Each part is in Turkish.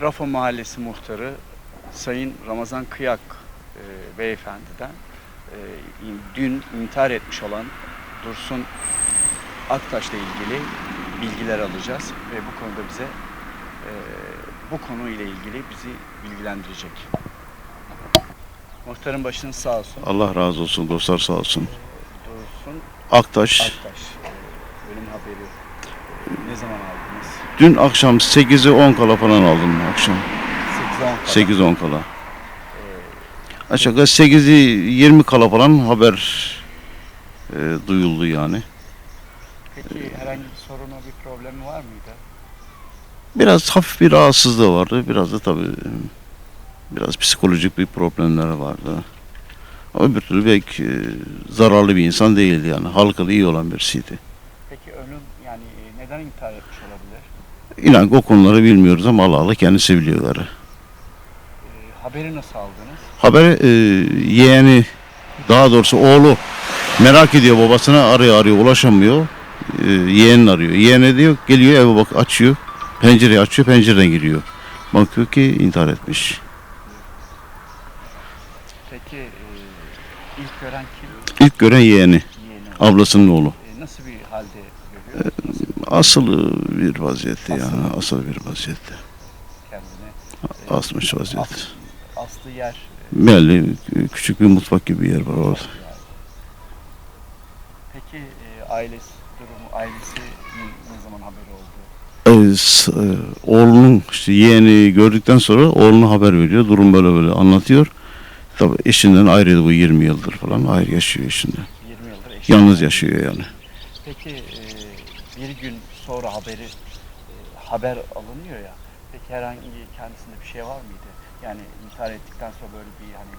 Trafo Mahallesi Muhtarı Sayın Ramazan Kıyak e, beyefendiden e, dün intihar etmiş olan Dursun Aktaş'la ilgili bilgiler alacağız ve bu konuda bize e, bu konuyla ilgili bizi bilgilendirecek. Muhtarın başınız sağ olsun. Allah razı olsun dostlar sağ olsun. Dursun Aktaş Aktaş. Ölüm haberi ne zaman aldınız? dün akşam 8'i 10 kala falan aldım akşam. 8-10 kadar. 8-10 kala. Aşağı yukarı 8'i 20 kala falan haber e, duyuldu yani. Peki herhangi bir sorunu, bir problemi var mıydı? Biraz hafif bir rahatsızlığı vardı. Biraz da tabii biraz psikolojik bir problemleri vardı. Ama bir türlü belki e, zararlı bir insan değildi yani. Halkalı iyi olan birisiydi. Peki ölüm yani e, neden intihar etmiş olabilir? İnan o konuları bilmiyoruz ama Allah Allah kendisi biliyorlar. E, haberi nasıl aldınız? Haberi e, yeğeni daha doğrusu oğlu merak ediyor babasına arıyor arıyor ulaşamıyor. E, yeğenin arıyor. Yeğeni diyor geliyor eve bak açıyor. Pencereyi açıyor pencereden giriyor. Bakıyor ki intihar etmiş. Peki e, ilk gören kim? İlk gören yeğeni. Yeğeni. Ablasının oğlu. E, nasıl bir halde Nasıl Asılı bir vaziyette yani. Asılı bir vaziyette. kendini? Asmış vaziyette. As, aslı yer. Belli küçük bir mutfak gibi bir yer var orada. Peki e, ailesi durumu, ailesi ne zaman haberi oldu? E, e, oğlunun işte yeğeni gördükten sonra oğluna haber veriyor. Durum böyle böyle anlatıyor. Tabii eşinden ayrıydı bu 20 yıldır falan. Ayrı yaşıyor eşinden. 20 yıldır eşi. Yalnız yaşıyor yani. Peki e, bir gün sonra haberi e, haber alınıyor ya. Peki herhangi kendisinde bir şey var mıydı? Yani intihar ettikten sonra böyle bir hani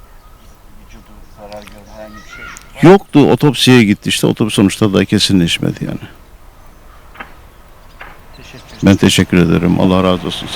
vücudu zarar gören herhangi bir şey var mı? Yoktu otopsiye gitti işte. Otopsi sonuçta da kesinleşmedi yani. Teşekkür ederim. Ben teşekkür ederim. Allah razı olsun. Sağ